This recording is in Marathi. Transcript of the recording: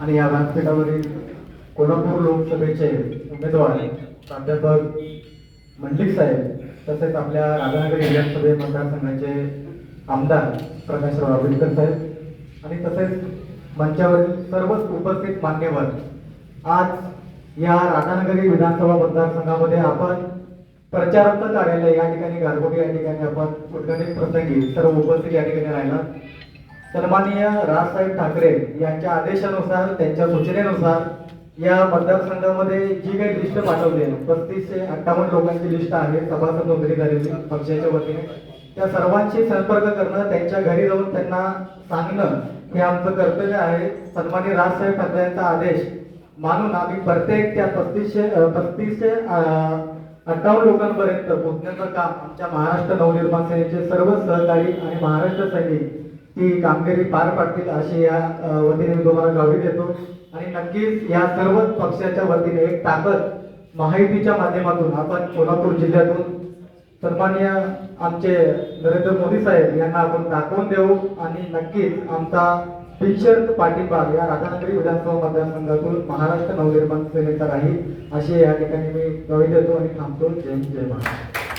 आणि या व्यासपीठावरील कोल्हापूर लोकसभेचे उमेदवार प्राध्यापक मंडलिक साहेब तसेच आपल्या राधानगर विधानसभे मतदारसंघाचे आमदार प्रकाशराव आंबेडकर साहेब आणि तसेच मंचावरील सर्वच उपस्थित मान्यवर आज या राधानगरी विधानसभा मतदारसंघामध्ये आपण प्रचारार्थ कार्यालय या ठिकाणी गारगोटी या ठिकाणी आपण उद्घाटित प्रसंगी सर्व उपस्थित या ठिकाणी राहिला सन्माननीय राजसाहेब ठाकरे यांच्या आदेशानुसार त्यांच्या सूचनेनुसार या मतदारसंघामध्ये जी काही लिस्ट पाठवली आहे पस्तीसशे अठ्ठावन्न लोकांची लिस्ट आहे सभासद नोंदणी झालेली पक्षाच्या वतीने. त्या सर्वांशी संपर्क करणं त्यांच्या घरी जाऊन त्यांना सांगणं हे आमचं कर्तव्य आहे. सन्माननीय राजसाहेब ठाकरे यांचा आदेश मानून आम्ही प्रत्येक त्या पस्तीसशे पस्तीसशे अठ्ठावन्न लोकांपर्यंत पोहोचण्याचं काम आमच्या महाराष्ट्र नवनिर्माण सेनेचे सर्व सहकारी आणि महाराष्ट्र सैनिक ती कामगिरी पार पाडतील अशी या वतीने मी तुम्हाला गावी देतो. आणि नक्कीच या सर्व पक्षाच्या वतीने एक ताकद माहितीच्या माध्यमातून आपण कोल्हापूर जिल्ह्यातून सन्मान्य आमचे नरेंद्र मोदी साहेब यांना आपण दाखवून देऊ. आणि नक्कीच आमचा बिनशर्त पाठिंबा या राधानगरी विधानसभा मतदारसंघातून महाराष्ट्र नवनिर्माण सेनेचा राहील अशी या ठिकाणी मी गवी देतो आणि थांबतो. जय जय महाराष्ट्र.